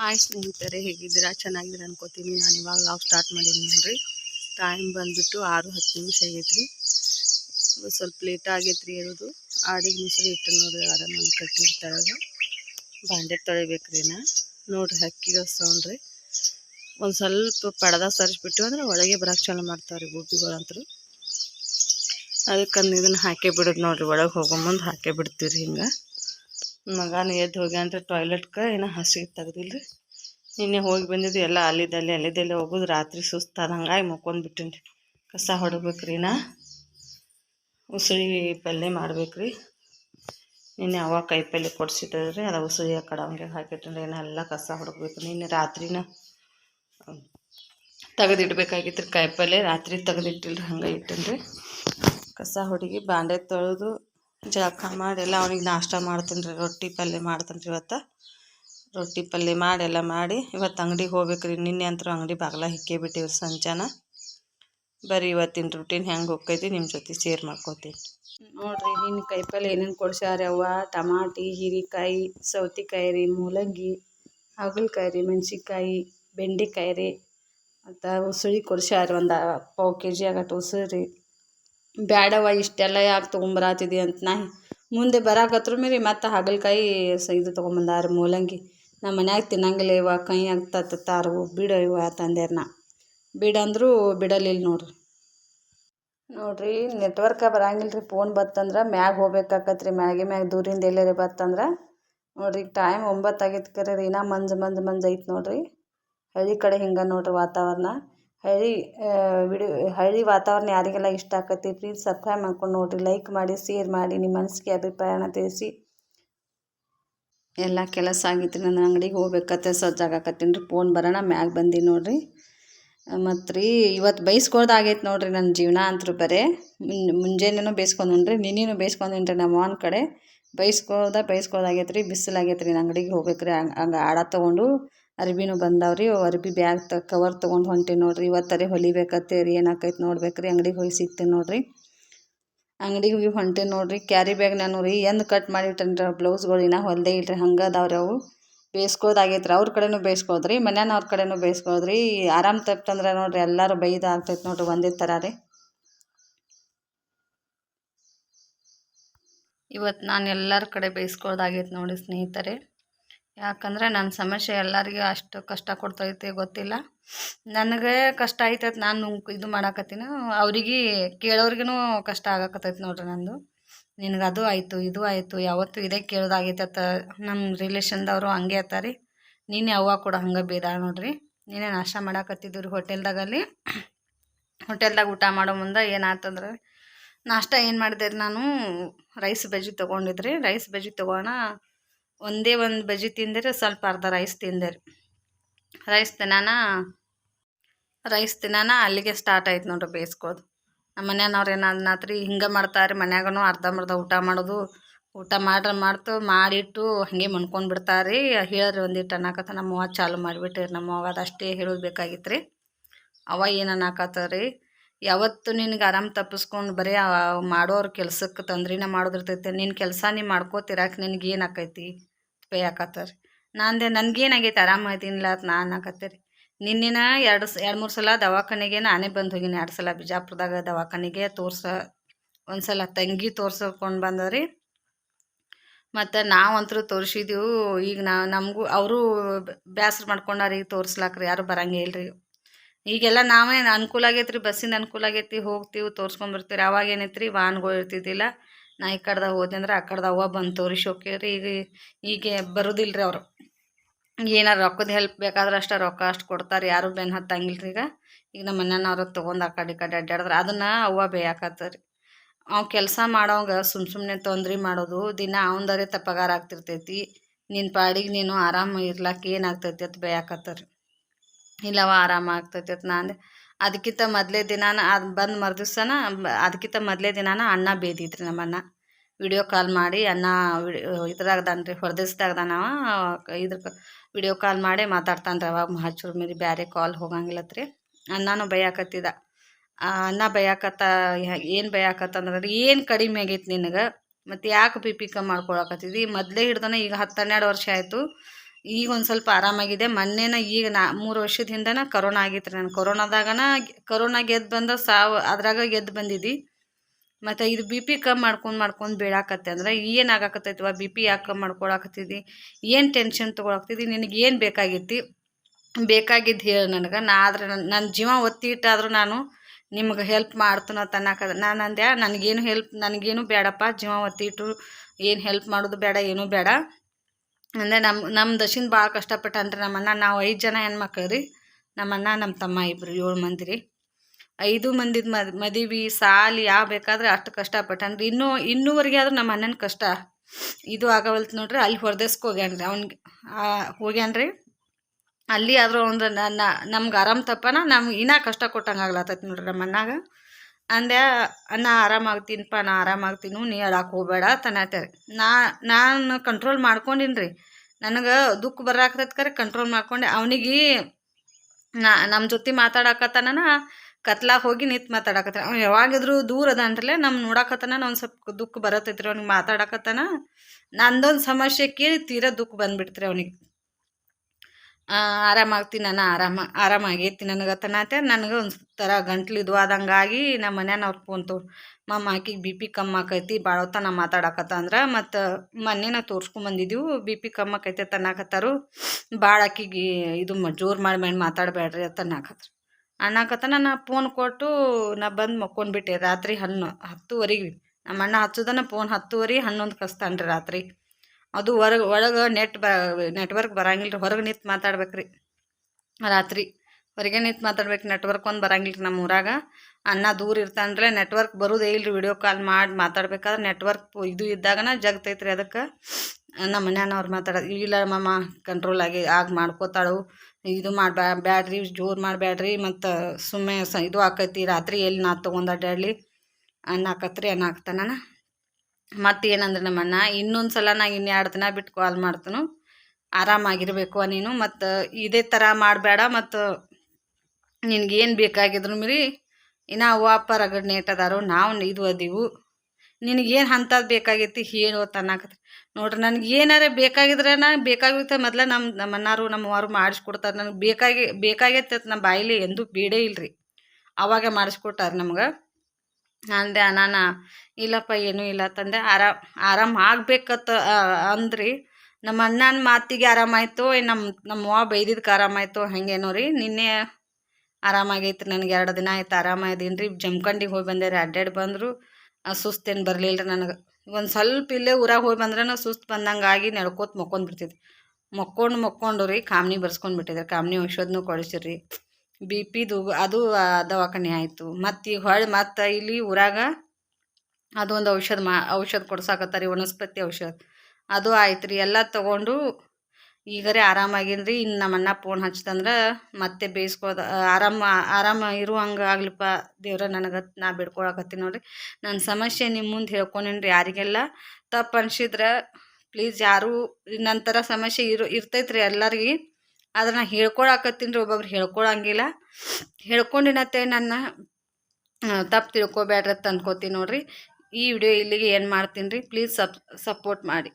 Hi ಸ್ನೇಹಿತರೆ, ಹೇಗಿದ್ದೀರಾ? ಚೆನ್ನಾಗಿದ್ದೀರಾ ಅನ್ಕೋತೀನಿ. ನಾನು ಇವಾಗ ಲಾಗ್ ಸ್ಟಾರ್ಟ್ ಮಾಡೀನಿ ನೋಡಿರಿ. ಟೈಮ್ ಬಂದ್ಬಿಟ್ಟು ಆರು ಹತ್ತು ನಿಮಿಷ ಆಗೈತ್ರಿ. ಸ್ವಲ್ಪ ಲೇಟ್ ಆಗೈತ್ರಿ ಇರೋದು. ಆಡಿಗೆ ಮೊಸರು ಇಟ್ಟು ನೋಡ್ರಿ ಆಡನ್ನ ಕಟ್ಟಿರ್ತಾರೆ ಕಟ್ಟಿರ್ತಾಳೆ ಬಾಂಡೆ ತೊಳಿಬೇಕ್ರಿ ನಾ ನೋಡಿರಿ ಸೌಂಡ್ ರೀ. ಒಂದು ಸ್ವಲ್ಪ ಪಡದ ಸರಿಸ್ಬಿಟ್ಟು ಅಂದ್ರೆ ಒಳಗೆ ಬರೋಕ್ಕೆ ಚಾಲು ಮಾಡ್ತಾವ್ರಿ ಗೋಪಿಗಳಂತರು. ಅದಕ್ಕಂದು ಇದನ್ನು ಹಾಕೇ ಬಿಡೋದು ನೋಡ್ರಿ, ಒಳಗೆ ಹೋಗೋ ಮುಂದೆ ಹಾಕೇ ಬಿಡ್ತೀವಿ ರೀ ಹಿಂಗೆ. ಮಗನ ಎದ್ದು ಹೋಗ್ಯಾಂದ್ರೆ ಟಾಯ್ಲೆಟ್ಗೆ ಏನ ಹಸಿಗೆ ತೆಗ್ದಿಲ್ರಿ. ನಿನ್ನೆ ಹೋಗಿ ಬಂದಿದ್ದು ಎಲ್ಲ ಅಲ್ಲಿದ್ದಲ್ಲಿ ಅಲ್ಲಿದ್ದಲ್ಲಿ ಹೋಗೋದು, ರಾತ್ರಿ ಸುಸ್ತಾದ ಹಂಗಾಗಿ ಮುಕ್ಕೊಂಡ್ ರೀ ಕಸ ಹೊಡಬೇಕ್ರಿ ನಾ. ಉಸುಳಿ ಪಲ್ಯ ಮಾಡ್ಬೇಕ್ರಿ. ನಿನ್ನೆ ಅವ ಕೈ ಪಲ್ಯ ಕೊಡ್ಸಿದ್ರಿ ಅದು ಉಸುಳಿ ಆ ಕಡೆ ಹಂಗೆ ಹಾಕಿಟ್ರಿ ಏನೋ ಎಲ್ಲ ಕಸ ಹೊಡಬೇಕು. ನಿನ್ನೆ ರಾತ್ರಿನ ತೆಗೆದಿಡ್ಬೇಕಾಗಿತ್ತು ಕಾಯಿ ರಾತ್ರಿ ತೆಗೆದಿಟ್ಟಿಲ್ರಿ, ಹಂಗೆ ಇಟ್ಟೇನ್ರಿ. ಕಸ ಹುಡುಗಿ ಬಾಂಡೆ ತೊಳೆದು ಜಳಕ ಮಾಡಿ ಎಲ್ಲ ಅವ್ನಿಗೆ ನಾಷ್ಟ ಮಾಡ್ತೀನಿ ರೀ ರೊಟ್ಟಿ ಪಲ್ಯ ಮಾಡ್ತೀನಿ ರೀ ಇವತ್ತು. ರೊಟ್ಟಿ ಪಲ್ಯ ಮಾಡಿ ಎಲ್ಲ ಮಾಡಿ ಇವತ್ತು ಅಂಗ್ಡಿಗೆ ಹೋಗ್ಬೇಕು ರೀ ನಿನ್ನೆ ಅಂತೂ ಅಂಗಡಿ ಬಾಗ್ಲ ಹಿಕ್ಕೇ ಬಿಟ್ಟಿವ್ರಿ ಸಂಚಾನ ಬರೀ ಇವತ್ತಿನ ರೂಟೀನ್ ಹೆಂಗೆ ಹೋಗ್ತೈತಿ ನಿಮ್ಮ ಜೊತೆ ಶೇರ್ ಮಾಡ್ಕೋತೀನಿ. ನೋಡ್ರಿ ನಿನ್ನ ಕಾಯಿಪಲ್ಲೆ ಏನೇನು ಕೊಡ್ಸ್ಯಾರ ಅವ್ವ? ಟಮಾಟಿ, ಹೀರೆಕಾಯಿ, ಸೌತೆಕಾಯಿ ರೀ, ಮೂಲಂಗಿ, ಹಾಗಲಕಾಯಿ ರೀ, ಮೆಣಸಿನ್ಕಾಯಿ, ಬೆಂಡೆಕಾಯಿ ರೀ. ಮತ್ತು ಉಸುಳಿ ಕೊಡ್ಸ್ಯಾರ ಒಂದು ಪಾವು ಕೆ ಜಿ ಆಗಟ್ಟು ಉಸುಳಿ ಬ್ಯಾಡವ್ವ, ಇಷ್ಟೆಲ್ಲ ಯಾಕೆ ತೊಗೊಂಬರತ್ತಿದ್ದಿ ಅಂತ ನಾ ಮುಂದೆ ಬರಾಕತ್ರ ಮೇಲೆ ಮತ್ತು ಹಾಗಲಕಾಯಿ ಸ ಇದು ತೊಗೊಂಬಂದಾರ ಮೂಲಂಗಿ. ನಮ್ಮ ಮನ್ಯಾಗ ತಿನ್ನಂಗಿಲ್ಲ ಇವ ಕೈಯಾಗ ತತ್ತಾರು ಬಿಡು ಇವ ತಂದೇರ್ನ ನಾ. ಬಿಡಂದ್ರು ಬಿಡಲಿಲ್ಲ ನೋಡ್ರಿ. ನೋಡ್ರಿ, ನೆಟ್ವರ್ಕ ಬರಂಗಿಲ್ಲ ರೀ ಫೋನ್ ಬತ್ತಂದ್ರೆ ಮ್ಯಾಗ ಹೋಗ್ಬೇಕಾಕತ್ರಿ, ಮ್ಯಾಗೆ ಮ್ಯಾಗ ದೂರಿಂದ ಎಲ್ಲಾರೆ ಬತ್ತಂದ್ರೆ. ನೋಡ್ರಿ ಟೈಮ್ ಒಂಬತ್ತು ಆಗೈತೆ ಕರೆ ರೀ, ಇನ್ನೂ ಮಂಜು ಮಂಜು ಮಂಜು ಐತೆ ನೋಡ್ರಿ. ಹಳ್ಳಿ ಕಡೆ ಹಿಂಗೆ ನೋಡ್ರಿ ವಾತಾವರಣ. ಹಳ್ಳಿ ವಿಡಿಯೋ ಹಳ್ಳಿ ವಾತಾವರಣ ಯಾರಿಗೆಲ್ಲ ಇಷ್ಟ ಆಕತಿ ಪ್ಲೀಸ್ ಸಬ್ಸ್ಕ್ರೈಬ್ ಮಾಡ್ಕೊಂಡು ನೋಡಿರಿ ಲೈಕ್ ಮಾಡಿ ಶೇರ್ ಮಾಡಿ, ನಿಮ್ಮ ಮನಸ್ಸಿಗೆ ಅಭಿಪ್ರಾಯನ ತಿಳಿಸಿ. ಎಲ್ಲ ಕೆಲಸ ಆಗಿತ್ತು ನನ್ನ ಅಂಗಡಿಗೆ ಹೋಗ್ಬೇಕತ್ತೆ ಸಜ್ಜಾಗಕತ್ತೀನಿ ರೀ ಫೋನ್ ಬರೋಣ, ಮ್ಯಾಗ ಬಂದಿ ನೋಡಿರಿ. ಮತ್ತು ರೀ ಇವತ್ತು ಬೈಸ್ಕೊಳ್ದಾಗೈತೆ ನೋಡಿರಿ ನನ್ನ ಜೀವನ ಅಂತೂ ಬರೇ. ಮುಂಜಾನೆನೂ ಬೇಯಿಸ್ಕೊಂಡ್ರಿ ನಿನ್ನೇನು ಬೇಯಿಸ್ಕೊಂಡ್ರಿ ನಮ್ಮ ಅವನ ಕಡೆ. ಬೈಸ್ಕೊಳ್ದ ಬೈಸ್ಕೊಳ್ದಾಗೈತೆ ರೀ ಬಿಸಿಲಾಗೈತೆ ರೀ ಅಂಗಡಿಗೆ ಹೋಗ್ಬೇಕು ರೀ ಹಂಗೆ ಆಡ ತೊಗೊಂಡು. ಅರ್ಬಿನೂ ಬಂದಾವ ರೀ ಅರ್ಬಿ ಬ್ಯಾಗ್ ತ, ಕವರ್ ತೊಗೊಂಡು ಹೊಂಟೀನಿ ನೋಡಿರಿ. ಇವತ್ತರೆ ಹೊಲಿಬೇಕತ್ತೆ ರೀ ಏನಾಕೈತೆ ನೋಡ್ಬೇಕು ರೀ ಅಂಗಡಿಗೆ ಹೋಗಿ ಸಿಗ್ತೀನಿ ನೋಡ್ರಿ. ಅಂಗಡಿಗೆ ಹೋಗಿ ಹೊಂಟೆ ನೋಡ್ರಿ. ಕ್ಯಾರಿ ಬ್ಯಾಗ್ ನಾನು ರೀ, ಎಂದು ಕಟ್ ಮಾಡಿಟ್ಟನ್ರಿ ಬ್ಲೌಸ್ಗಳು ಇನ್ನೂ ಹೊಲ್ದೇ ಇಲ್ರಿ. ಹಂಗೆ ಅದಾವ್ರಿ ಅವು. ಬೇಯಿಸ್ಕೋದಾಗೈತ್ರಿ ಅವ್ರ ಕಡೆನೂ ಬೇಯಿಸ್ಕೋದ್ರಿ ಮನ್ಯಾನವ್ರ ಕಡೆನೂ ಬೇಯಿಸ್ಕೋದ್ರಿ ಆರಾಮ್ ತಪ್ಪಂದ್ರೆ ನೋಡ್ರಿ. ಎಲ್ಲರೂ ಬೈದು ಆಗ್ತೈತೆ ನೋಡ್ರಿ. ಒಂದೇ ಥರ ರೀ. ಇವತ್ತು ನಾನು ಎಲ್ಲರ ಕಡೆ ಬೇಯಿಸ್ಕೊಳ್ದಾಗೈತೆ ನೋಡಿ ಸ್ನೇಹಿತರೆ. ಯಾಕಂದರೆ ನನ್ನ ಸಮಸ್ಯೆ ಎಲ್ಲರಿಗೂ ಅಷ್ಟು ಕಷ್ಟ ಕೊಡ್ತೈತೆ ಗೊತ್ತಿಲ್ಲ. ನನಗೆ ಕಷ್ಟ ಆಯ್ತೈತೆ, ನಾನು ಇದು ಮಾಡಾಕತ್ತೀನಿ. ಅವ್ರಿಗೆ ಕೇಳೋರಿಗೂ ಕಷ್ಟ ಆಗಕತ್ತೈತೆ ನೋಡ್ರಿ ನಂದು. ನಿನಗೆ ಅದು ಆಯಿತು, ಇದು ಆಯಿತು, ಯಾವತ್ತು ಇದೇ ಕೇಳೋದಾಗೈತತ್ತ ನಮ್ಮ ರಿಲೇಷನ್ದವರು ಹಂಗೆ ಅತ್ತಾರಿ. ನೀನು ಅವ್ವ ಕೂಡ ಹಂಗೆ ಬೇಡ ನೋಡ್ರಿ. ನೀನೇ ನಾಷ್ಟ ಮಾಡಾಕತ್ತಿದ್ದು ರೀ ಹೋಟೆಲ್ದಾಗಲ್ಲಿ. ಹೋಟೆಲ್ದಾಗ ಊಟ ಮಾಡೋ ಮುಂದೆ ಏನಾಯ್ತಂದ್ರೆ ನಾಷ್ಟ ಏನು ಮಾಡಿದೆ ನಾನು? ರೈಸ್ ಬಜ್ಜಿ ತೊಗೊಂಡಿದ್ರಿ. ರೈಸ್ ಬಜ್ಜಿ ತೊಗೋಣ ಒಂದೇ ಒಂದು ಬಜ್ಜಿ ತಿಂದರೆ ಸ್ವಲ್ಪ ಅರ್ಧ ರೈಸ್ ತಿಂದೆ ರೈಸ್ ತಿನ್ನಾನ ರೈಸ್ ತಿನ್ನಾನ ಅಲ್ಲಿಗೆ ಸ್ಟಾರ್ಟ್ ಆಯ್ತು ನೋಡ್ರಿ ಬೇಯಿಸ್ಕೋದು. ನಮ್ಮ ಮನೆಯವ್ರು ಏನಾದ್ರಿ ಹಿಂಗೆ ಮಾಡ್ತಾರೆ, ಮನ್ಯಾಗನು ಅರ್ಧಂಬರ್ಧ ಊಟ ಮಾಡೋದು. ಊಟ ಮಾಡ್ರೆ ಮಾಡ್ತು, ಮಾಡಿಟ್ಟು ಹಾಗೆ ಮನ್ಕೊಂಡು ಬಿಡ್ತಾರೆ. ಹೇಳ್ರಿ ಒಂದಿಟ್ಟು ಅನ್ನಕತ್ತ ನಮ್ಮ ಅವ್ವ ಚಾಲು ಮಾಡಿಬಿಟ್ಟಿರಿ ನಮ್ಮ ಅವ್ವ ಅಷ್ಟೇ ಹೇಳೋದು ಬೇಕಾಗಿತ್ತು ರೀ ಅವ ಏನು ಅನ್ನಕತ್ತ ರೀ ಯಾವತ್ತು ನಿನಗೆ ಆರಾಮ್ ತಪ್ಪಿಸ್ಕೊಂಡು ಬರೀ ಮಾಡೋರು ಕೆಲಸಕ್ಕೆ ತೊಂದ್ರೆನ ಮಾಡೋದಿರ್ತೈತೆ ನಿನ್ನ ಕೆಲಸ ನೀ ಮಾಡ್ಕೋತಿರಾಕ ನಿನಗೆ ಏನು ಆಕೈತಿ ಹಾಕತ್ತಾರ ನಂದೆ ನನಗೇನಾಗೈತೆ ಆಯ್ತೀನಿಲ್ಲ ಅಂತ ನಾನು ಹಾಕತ್ತೆ ರೀ ನಿನ್ನೆನ ಎರಡು ಎರಡು ಮೂರು ಸಲ ದವಾಖಾನೆಗೆ ನಾನೇ ಬಂದು ಹೋಗಿನಿ. ಎರಡು ಸಲ ಬಿಜಾಪುರದಾಗ ದವಾಖಾನೆಗೆ ತೋರ್ಸ ಒಂದು ಸಲ ತಂಗಿ ತೋರ್ಸ್ಕೊಂಡು ಬಂದವ್ರಿ ಮತ್ತು ನಾವಂತರೂ ತೋರಿಸಿದೆವು, ಈಗ ನಾ, ನಮಗೂ, ಅವರು ಬ್ಯಾಸರ ಮಾಡ್ಕೊಂಡಾರ ಈಗ ತೋರ್ಸ್ಲಾಕ್ರಿ, ಯಾರು ಬರಂಗೇ ಇಲ್ರಿ. ಈಗೆಲ್ಲ ನಾವೇ ಅನುಕೂಲ ಆಗೈತ್ರಿ, ಬಸ್ಸಿಂದ ಅನುಕೂಲ ಆಗೈತಿ, ಹೋಗ್ತೀವಿ ತೋರ್ಸ್ಕೊಂಬರ್ತೀವಿ ಅವಾಗ ಏನೈತ್ರಿ, ವಾಹನಗಳು ಇರ್ತಿದ್ದಿಲ್ಲ. ನಾ ಈ ಕಡ್ದಾಗ ಹೋದೆ ಅಂದ್ರೆ ಆ ಕಡ್ದಾಗ ಅವ್ವ ಬಂದು ತೋರಿಸಿ ರೀ ಈಗ ಈಗ ಬರೋದಿಲ್ಲ ರೀ ಅವರು. ಏನಾರು ರೊಕ್ಕದ ಹೆಲ್ಪ್ ಬೇಕಾದ್ರೆ ಅಷ್ಟೇ ರೊಕ್ಕ ಅಷ್ಟು ಕೊಡ್ತಾರೆ, ಯಾರು ಬೆನ್ನು ಹತ್ತಂಗಿಲ್ಲ ರೀ ಈಗ ಈಗ ನಮ್ಮ ಮನೆಯವ್ರ ತೊಗೊಂಡು ಆ ಕಡೆ ಈ ಕಡೆ ಅಡ್ಡಾಡಿದ್ರೆ ಅದನ್ನು ಅವ್ವ ಬೇಯಾಕತ್ತರಿ. ಅವ್ನು ಕೆಲಸ ಮಾಡೋಂಗ ಸುಮ್ಮ ಸುಮ್ಮನೆ ತೊಂದ್ರೆ ಮಾಡೋದು, ದಿನ ಅವನದರೆ ತಪ್ಪಗಾರ ಆಗ್ತಿರ್ತೈತಿ. ನಿನ್ನ ಪಾಡಿಗೆ ನೀನು ಆರಾಮ ಇರ್ಲಾಕ ಏನಾಗ್ತೈತಿ ಅಂತ ಬೇಯಾಕತ್ತರಿ. ಇಲ್ಲವ ಆರಾಮ ಆಗ್ತೈತಿ ಅಂತ ನಾನು ಅದಕ್ಕಿಂತ ಮೊದಲೇ ದಿನಾನ ಅದು ಬಂದು ಮರುದಿವ್ಸನ, ಅದಕ್ಕಿಂತ ಮೊದಲೇ ದಿನಾನ ಅನ್ನ ಬೇದಿತ್ರಿ ನಮ್ಮ ಅಣ್ಣ ವಿಡಿಯೋ ಕಾಲ್ ಮಾಡಿ ಅನ್ನ ಇದ್ರಾಗದಾನ ಇದ್ರಾಗ್ದಾನ ರೀ ಹೊರದಿಸ್ದಾಗ್ದಾನ ಅವ ಇದ್ರ ವಿಡಿಯೋ ಕಾಲ್ ಮಾಡಿ ಮಾತಾಡ್ತಾನೆ ರೀ ಅವಾಗ ಹಚ್ಚರ ಮೇಲೆ ಬೇರೆ ಕಾಲ್ ಹೋಗಂಗಿಲ್ಲತ್ರಿ. ಅನ್ನನೂ ಬೈಯಾಕತ್ತಿದ. ಅನ್ನ ಬೈಯಾಕತ್ತ ಏನು ಬೈಯಾಕತ್ತಂದ್ರೆ ಏನು ಕಡಿಮೆ ಆಗೈತಿ ನಿನಗೆ? ಮತ್ತು ಯಾಕೆ ಬಿ ಪಿ ಕಮ್ ಮಾಡ್ಕೊಳಕತ್ತಿದ್ದಿ ಮೊದಲೇ ಹಿಡ್ದನ ಈಗ ಹತ್ತು ಹನ್ನೆರಡು ವರ್ಷ ಆಯಿತು. ಈಗ ಒಂದು ಸ್ವಲ್ಪ ಆರಾಮಾಗಿದೆ. ಮೊನ್ನೆನ ಈಗ ನಾ, ಮೂರು ವರ್ಷದ ಹಿಂದೆನ ಕರೋನಾ ಆಗಿತ್ತು ನಾನು ಕೊರೋನಾದಾಗನ, ಕರೋನಾ ಗೆದ್ದು ಬಂದ ಸಾವು, ಅದ್ರಾಗ ಗೆದ್ದು ಬಂದಿದ್ದಿ ಮತ್ತು ಇದು ಬಿ ಪಿ ಕಮ್ಮಿ ಮಾಡ್ಕೊಂಡು ಮಾಡ್ಕೊಂಡು ಬೀಳಾಕತ್ತೆ ಅಂದ್ರೆ ಏನು ಆಗಾಕತ್ತೈತವ ಬಿ ಪಿ ಯಾಕೆ ಕಮ್ಮಿ ಮಾಡ್ಕೊಳಕತ್ತಿದ್ದಿ ಏನು ಟೆನ್ಷನ್ ತೊಗೊಳಕತ್ತಿದ್ದಿ ನಿನಗೆ ಏನು ಬೇಕಾಗಿತ್ತು? ಬೇಕಾಗಿದ್ದು ಹೇಳು ನನಗೆ. ನಾ ಆದ್ರೆ ನನ್ನ ನನ್ನ ಜೀವ ಒತ್ತಿ ಇಟ್ಟಾದರೂ ನಾನು ನಿಮ್ಗೆ ಹೆಲ್ಪ್ ಮಾಡ್ತೀನೋ ತನ್ನಕ ನಾನು ಅಂದೆ ನನಗೇನು ಹೆಲ್ಪ್ ನನಗೇನು ಬೇಡಪ್ಪ ಜೀವ ಒತ್ತಿ ಇಟ್ಟು ಏನು ಹೆಲ್ಪ್ ಮಾಡೋದು ಬೇಡ ಏನೂ ಬೇಡ ಅಂದರೆ ನಮ್ಮ ನಮ್ಮ ದಶಿನ ಭಾಳ ಅಂದ್ರೆ ನಮ್ಮ ಅಣ್ಣ ನಾವು ಐದು ಜನ ಹೆಣ್ಮಕ್ಳು ರೀ. ನಮ್ಮ ಅಣ್ಣ ನಮ್ಮ ತಮ್ಮ ಇಬ್ಬರು ಏಳು ಮಂದಿ ರೀ. ಐದು ಮಂದಿದ ಮದ್, ಮದುವೆ, ಸಾಲಿ ಯಾವ ಬೇಕಾದ್ರೆ ಅಷ್ಟು ಕಷ್ಟಪಟ್ಟನ್ರಿ ಇನ್ನೂ, ಇನ್ನೂವರೆಗೆ ಆದ್ರೂ ನಮ್ಮ ಅಣ್ಣನ ಕಷ್ಟ. ಇದು ಆಗವಲ್ತು ನೋಡ್ರಿ, ಅಲ್ಲಿ ಹೊರದೇಸ್ಗೆ ಹೋಗ್ಯಾನ್ರಿ. ಅವ್ನಿಗೆ ಹೋಗ್ಯಾನ್ರಿ. ಅಲ್ಲಿ ಆದರೂ ಒಂದು ನನ್ನ ನಮ್ಗೆ ಆರಾಮ್ ತಪ್ಪನ ನಮ್ಗೆ ಇನ್ನೂ ಕಷ್ಟ ಕೊಟ್ಟಂಗೆ ಆಗ್ಲತ್ತೈತಿ ನೋಡ್ರಿ ನಮ್ಮ ಅಣ್ಣಾಗ. ಅಂದೆ ಅಣ್ಣ ಆರಾಮಾಗ್ತೀನಪ್ಪ ನಾ ಆರಾಮಾಗ್ತೀನಿ ನೀ ಹೇಳಕ್ಕೆ ಹೋಗ್ಬೇಡ ತನ್ನತ್ತಾರೆ ನಾ, ನಾನು ಕಂಟ್ರೋಲ್ ಮಾಡ್ಕೊಂಡಿನ್ರಿ. ನನಗೆ ದುಃಖ ಬರಾಕತ್ತೈತೆ ಕರೆ ಕಂಟ್ರೋಲ್ ಮಾಡ್ಕೊಂಡೆ. ಅವನಿಗೆ, ನಾ ನಮ್ಮ ಜೊತೆ ಮಾತಾಡಕತ್ತಾನ ಕತ್ಲಾಗ ಹೋಗಿ ನಿಂತು ಮಾತಾಡಕತ್ತಾನ ಅವ್ನು ಯಾವಾಗಿದ್ರು ದೂರ ಅದಾನ್ರಲ್ಲೇ ನಮ್ಮ ನೋಡಕತ್ತಾನ ಒಂದು ಸ್ವಲ್ಪ ದುಃಖ ಬರತೈತ್ರಿ ಅವ್ನಿಗೆ ಮಾತಾಡಕತ್ತಾನ. ನಂದೊಂದು ಸಮಸ್ಯೆ ಕೇಳಿ ತೀರಾ ದುಃಖ ಬಂದ್ಬಿಡ್ತ್ರಿ ಅವನಿಗೆ. ಆರಾಮಾಗ್ತೀನಿ ನಾನು, ಆರಾಮ ಆರಾಮಾಗೈತಿ ನನಗೆ ತನಾತೆ ನನಗೆ ಒಂದು ಥರ ಗಂಟ್ಲು ಇದು ಆದಂಗಾಗಿ ನಮ್ಮ ಮನ್ಯಾನವ್ರು ಫೋನ್ ತೋರ್ ಮಮ್ಮ ಆಕಿಗೆ ಬಿ ಪಿ ಕಮ್ಮಿ ಆಕೈತಿ ಭಾಳ ಹೊತ್ತ ಮಾತಾಡಕತ್ತ ಅಂದ್ರೆ ಮತ್ತು ಮೊನ್ನೆ ನಾವು ತೋರ್ಸ್ಕೊಂಬಂದಿದ್ದೀವಿ ಬಿ ಪಿ ಕಮ್ಮಿ ಆಕೈತೆ ತನ್ನಾಕತ್ತಾರು ಭಾಳ ಆಕಿಗೆ ಇದು ಜೋರು ಮಾಡಿ ಮಾಡಿ ಮಾತಾಡಬೇಡ್ರಿ ಅಂತ ಅನ್ನಕತ್ತಾನ ನಾ ಫೋನ್ ಕೊಟ್ಟು ನಾ ಬಂದು ಮಕ್ಕೊಂಡ್ಬಿಟ್ಟೆ. ರಾತ್ರಿ ಹಣ್ಣು ಹತ್ತುವರೆಗೆ ನಮ್ಮ ಅಣ್ಣ ಹಚ್ಚೋದನ್ನ ಫೋನ್ ಹತ್ತುವರೆ, ಹನ್ನೊಂದು ಕಸ್ತಾನ್ರಿ ರಾತ್ರಿ. ಅದು ಹೊರಗೆ ಒಳಗೆ ನೆಟ್ ಬ ನೆಟ್ವರ್ಕ್ ಬರಂಗಿಲ್ಲ ರೀ ಹೊರಗೆ ನಿಂತು ಮಾತಾಡ್ಬೇಕು ರೀ ರಾತ್ರಿ ಹೊರಗೆ ನಿಂತು ಮಾತಾಡ್ಬೇಕು ನೆಟ್ವರ್ಕ್ ಒಂದು ಬರಂಗಿಲ್ಲ ರೀ ನಮ್ಮ ಊರಾಗ. ಅಣ್ಣ ದೂರ ಇರ್ತಾನ್ರೆ ನೆಟ್ವರ್ಕ್ ಬರೋದೇ ಇಲ್ಲ ರೀ ವಿಡಿಯೋ ಕಾಲ್ ಮಾಡಿ, ಮಾತಾಡ್ಬೇಕಾದ್ರೆ ನೆಟ್ವರ್ಕ್ ಇದು ಇದ್ದಾಗನ ಜಗ್ತೈತ್ರಿ ಅದಕ್ಕೆ. ನಮ್ಮ ಮನೆಯವ್ರು ಮಾತಾಡೋದು, ಇಲ್ಲ ಮಮ್ಮ ಕಂಟ್ರೋಲ್ ಆಗಿ ಆಗ ಮಾಡ್ಕೋತಾಳು. ಇದು ಮಾಡ್ಬ್ಯಾ ಬ್ಯಾಡ್ರಿ, ಜೋರು ಮಾಡಬೇಡ್ರಿ ಮತ್ತು ಸುಮ್ಮನೆ ಸ, ಇದು ಆಕೈತಿ, ರಾತ್ರಿ ಎಲ್ಲಿ ನಾ ತೊಗೊಂಡು ಅಡ್ಡಾಡಲಿ ಅನ್ನಕತ್ರಿ ಅನ್ನಕತ್ತಾನ ಮತ್ತು ಏನಂದ್ರೆ ನಮ್ಮ ಅಣ್ಣ, ಇನ್ನೊಂದು ಸಲ ನಾ ಇನ್ನು ದಿನ ಬಿಟ್ಟು ಕಾಲ್ ಮಾಡ್ತನು. ಆರಾಮಾಗಿರ್ಬೇಕು ನೀನು, ಮತ್ತು ಇದೇ ಥರ ಮಾಡಬೇಡ ಮತ್ತು ನಿನಗೇನು ಬೇಕಾಗಿದ್ರು ಮೀರಿ ಇನ್ನು ಅವ್ವ, ಅಪ್ಪ ರಗಡ್ ನೇಟ್ ಅದಾರು, ನಾವು ಇದು ಅದೀವು ನಿನಗೇನು ಅಂಥದ್ದು ಬೇಕಾಗೈತಿ ಹೇಳು ಅನ್ನಕತ್ರಿ ನೋಡ್ರಿ, ನನಗೆ ಏನಾರ ಬೇಕಾಗಿದ್ರೆ ನಾ ಬೇಕಾಗಿರುತ್ತೆ ಮೊದಲ ನಮ್ಮ ನಮ್ಮ ಅನ್ನಾರು ನಮ್ಮ ಅವ್ರು ಮಾಡಿಸ್ಕೊಡ್ತಾರೆ. ನನಗೆ ಬೇಕಾಗಿ, ಬೇಕಾಗೈತೆ ನಮ್ಮ ಬಾಯಿಲಿ ಎಂದೂ ಬೇಡೇ ಇಲ್ರಿ. ಅವಾಗ ಮಾಡಿಸ್ಕೊಟ್ಟಾರ ನಮ್ಗೆ. ಅಂದೆ ನಾನು ಇಲ್ಲಪ್ಪ, ಏನೂ ಇಲ್ಲ ತಂದೆ. ಆರಾಮ್ ಆರಾಮ್ ಆಗ್ಬೇಕತ್ತ ಅಂದ್ರಿ. ನಮ್ಮ ಅಣ್ಣನ ಮಾತಿಗೆ ಆರಾಮಾಯ್ತು ನಮ್ಮ ನಮ್ಮ ಬೈದಿದ್ದಕ್ಕೆ ಆರಾಮಾಯ್ತು ಹಾಗೇನೋ ರೀ. ನಿನ್ನೆ ಆರಾಮಾಗೈತ್ರಿ, ನನಗೆ ಎರಡು ದಿನ ಆಯ್ತು ಆರಾಮಾಗಿದ್ದೀನಿ ರೀ ಜಮ್ಕಂಡಿಗೆ ಹೋಗಿ ಬಂದೆ ರೀ ಅಡ್ಡಾಡಿ ಬಂದರು. ಸುಸ್ತೇನು ಬರಲಿಲ್ಲ ನನಗೆ. ಒಂದು ಸ್ವಲ್ಪ ಇಲ್ಲೇ ಊರಾಗ ಹೋಗಿ ಬಂದ್ರೆ ಸುಸ್ತು ಬಂದಂಗೆ ಆಗಿ ನಡ್ಕೋತ ಮಕ್ಕೊಂಡು ಬಿಡ್ತಿದ್ದೆ. ಮಕ್ಕೊಂಡು ಮಕ್ಕೊಂಡು ರೀ ಕಾಮ್ನಿ ಬರ್ಸ್ಕೊಂಡು ಬಿಟ್ಟಿದ್ದೆ. ಕಾಮ್ನಿ ಔಷಧನೂ ಕೊಡಿಸಿರಿ ಬಿ ಪಿದು ಅದು ದವಾಖಾನೆ ಆಯಿತು. ಮತ್ತು ಈಗ ಹೊಳ್ಳಿ ಮತ್ತು ಇಲ್ಲಿ ಊರಾಗ ಅದೊಂದು ಔಷಧ ಮಾ ಔಷಧ ಕೊಡ್ಸಾಕತ್ತಾರೆ ವನಸ್ಪತಿ ಔಷಧ ಅದು ಆಯ್ತು ರೀ. ಎಲ್ಲ ತೊಗೊಂಡು ಈಗರೇ ಆರಾಮಾಗಿನ್ರಿ ಇನ್ನು ನಮ್ಮ ಅಣ್ಣ ಫೋನ್ ಹಚ್ತಂದ್ರೆ ಮತ್ತೆ ಬೇಯಿಸ್ಕೋದ, ಆರಾಮ ಆರಾಮ ಇರುವಂಗೆ ಆಗ್ಲಿಪ್ಪ ದೇವ್ರ ನನಗೆ ನಾ ಬಿಡ್ಕೊಳಕತ್ತೀನಿ ನೋಡಿರಿ. ನನ್ನ ಸಮಸ್ಯೆ ನಿಮ್ಮ ಮುಂದೆ ಹೇಳ್ಕೊಂಡೇನಿ ರೀ ಯಾರಿಗೆಲ್ಲ ತಪ್ಪು ಅನ್ಸಿದ್ರೆ ಪ್ಲೀಸ್ ಯಾರೂ ನನ್ನ ಥರ ಸಮಸ್ಯೆ ಇರು ಇರ್ತೈತೆ ರೀ ಎಲ್ಲರಿಗೆ. ಆದ್ರೆ ನಾ ಹೇಳ್ಕೊಳಕತ್ತೀನಿ ರೀ ಒಬ್ಬೊಬ್ರು ಹೇಳ್ಕೊಳಂಗಿಲ್ಲ. ಹೇಳ್ಕೊಂಡಿನತ್ತೆ ನನ್ನ ತಪ್ಪು ತಿಳ್ಕೊಬೇಡ್ರಿ ಅಂತ ಅನ್ಕೋತೀನಿ ನೋಡಿರಿ. ಈ ವಿಡಿಯೋ ಇಲ್ಲಿಗೆ ಏನು ಮಾಡ್ತೀನಿ ರೀ ಪ್ಲೀಸ್ ಸಪ್ ಸಪೋರ್ಟ್ ಮಾಡಿ.